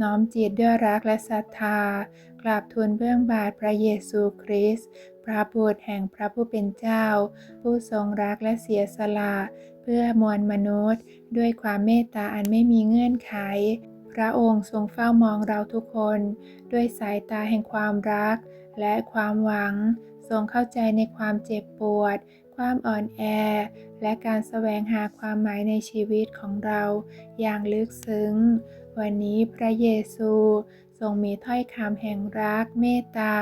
น้อมจิตด้วยรักและศรัทธากราบทูลเบื้องบาทพระเยซูคริสต์พระบุตรแห่งพระผู้เป็นเจ้า ผู้ทรงรักและเสียสละเพื่อมวลมนุษย์ ด้วยความเมตตาอันไม่มีเงื่อนไข พระองค์ทรงเฝ้ามองเราทุกคน ด้วยสายตาแห่งความรัก และความหวัง ทรงเข้าใจในความเจ็บปวด ความอ่อนแอ และการแสวงหาความหมายในชีวิตของเราอย่างลึกซึ้ง วันนี้พระเยซูทรงมีถ้อยคำแห่งรักเมตตา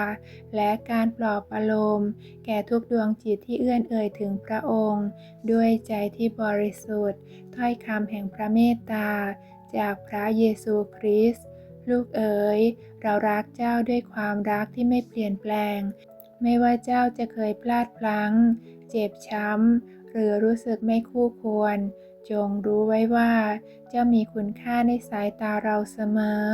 และการปลอบประโลม แก่ทุกดวงจิตที่เอื้อนเอ่ยถึงพระองค์ ด้วยใจที่บริสุทธิ์ ถ้อยคำแห่งพระเมตตา จากพระเยซูคริสต์ลูกเอ๋ยเรารักเจ้าด้วยความรักที่ไม่เปลี่ยนแปลง ไม่ว่าเจ้าจะเคยพลาดพลั้ง เจ็บช้ำ หรือรู้สึกไม่คู่ควร จงรู้ไว้ว่า เจ้ามีคุณค่าในสายตาเราเสมอ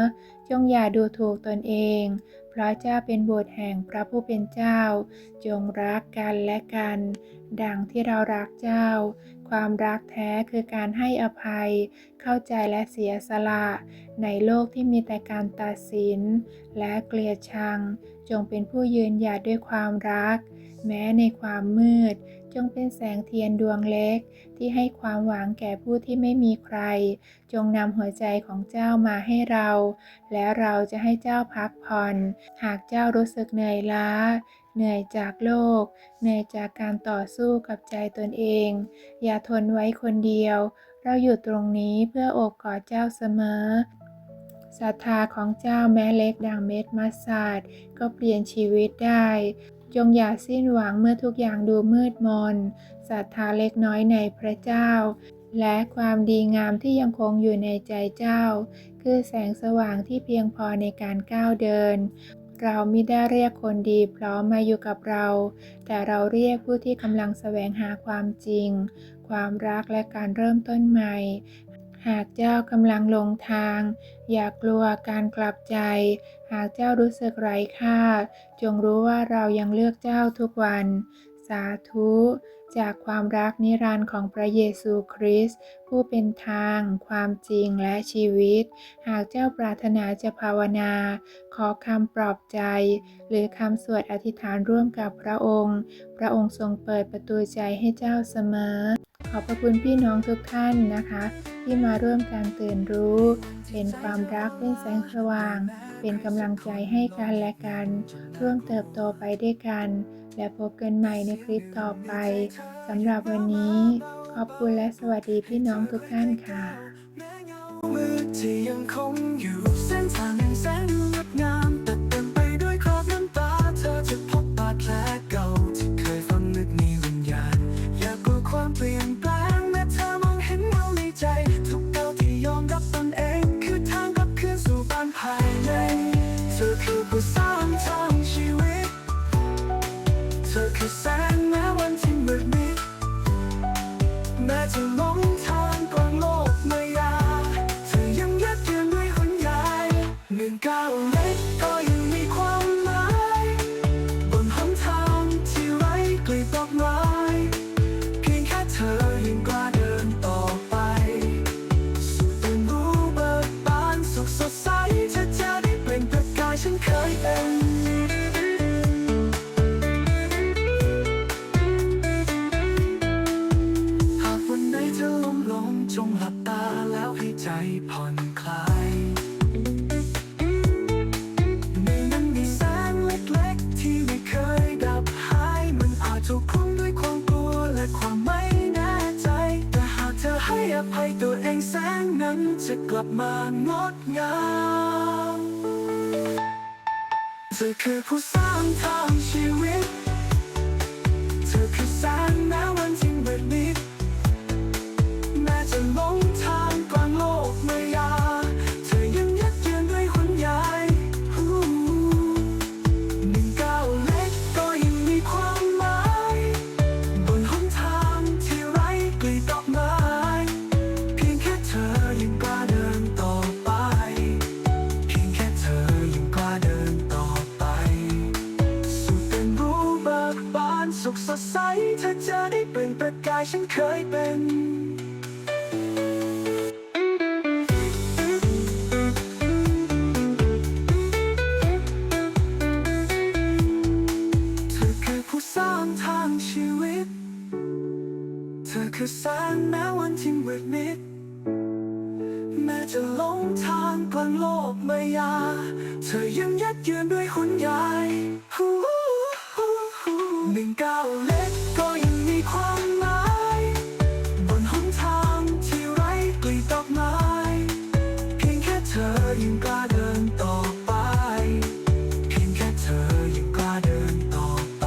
จงอย่าดูถูกตนเอง เพราะเจ้าเป็นบุตรแห่งพระผู้เป็นเจ้า จงรักกันและกัน ดังที่เรารักเจ้า ความรักแท้คือการให้อภัย เข้าใจและเสียสละ ในโลกที่มีแต่การตัดสิน และเกลียดชัง จงเป็นผู้ยืนหยัดด้วยความรัก แม้ในความมืด จงเป็นแสงเทียนดวงเล็ก ที่ให้ความหวังแก่ผู้ที่ไม่มีใคร จงนำหัวใจของเจ้ามาให้เรา และเราจะให้เจ้าพักผ่อน หากเจ้ารู้สึกเหนื่อยล้า เหนื่อยจากโลก เหนื่อยจากการต่อสู้กับใจตนเอง อย่าทนไว้คนเดียว เราอยู่ตรงนี้เพื่อโอบกอดเจ้าเสมอศรัทธาของเจ้าแม้เล็กดังเม็ดมัสตาร์ดก็เปลี่ยนชีวิตได้ จงอย่าสิ้นหวังเมื่อทุกอย่างดูมืดมนศรัทธาเล็กน้อยในพระเจ้า และความดีงามที่ยังคงอยู่ในใจเจ้า คือแสงสว่างที่เพียงพอในการก้าวเดิน เราไม่ได้เรียกคนดีพร้อมมาอยู่กับเรา แต่เราเรียกผู้ที่กำลังแสวงหาความจริง ความรักและการเริ่มต้นใหม่ หากเจ้ากำลังลงทาง อย่ากลัวการกลับใจ หากเจ้ารู้สึกไร้ค่า จงรู้ว่าเรายังเลือกเจ้าทุกวันาธุ จากความรักนิรันดร์ของพระเยซูคริสต์ผู้เป็นทาง ความจริงและชีวิต หากเจ้าปรารถนาจะภาวนา ขอคำปลอบใจ หรือคำสวดอธิษฐานร่วมกับพระองค์ พระองค์ทรงเปิดประตูใจให้เจ้าเสมอ ขอบพระคุณพี่น้องทุกท่านนะคะ ที่มาร่วมการตื่นรู้เป็นความรักเป็นแสงสว่าง เป็นกำลังใจให้กันและกัน ร่วมเติบโตไปด้วยกัน และพบกันใหม่ในคลิปต่อไปสำหรับวันนี้ ขอบคุณและสวัสดีพี่น้องทุกท่านค่ะ ทางกลางโลกมายาเธอยังยัดเยียดด้วยหันยายหนึ่งก้าวเล็ก ให้ตัวเองแสงนั้นจะกลับมางดงามเธอคือผู้สร้างทางชีวิต ใสเธอจะได้เป็นประกายฉันเคยเป็นเธอคือผู้สร้างทางชีวิต เธอคือแสงแม้วันที่มืดมิดแม้จะหลงทางกลางโลกมายา เธอยังยัดยืนด้วยหุ่นใหญ่ หนึ่งก้าวเล็กก็ยังมีความหมาย บนหนทางที่ไร้กลีบดอกไม้ เพียงแค่เธอยังกล้าเดินต่อไป เพียงแค่เธอยังกล้าเดินต่อไป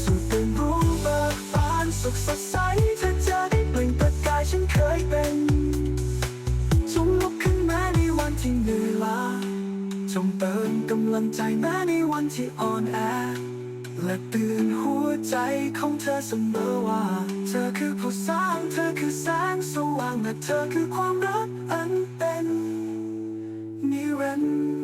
สุดตื่นรู้เบิกบานสุขสดใสเธอจะได้เปล่งประกายฉันเคยเป็นจงลุกขึ้นแม้ในวันที่เหนื่อยล้าจงเติมกำลังใจแม้ในวันที่อ่อนแอ และเตือนหัวใจของเธอเสมอว่า เธอคือผู้สร้าง เธอคือแสงสว่างและเธอคือความรักอันเป็นนิรันด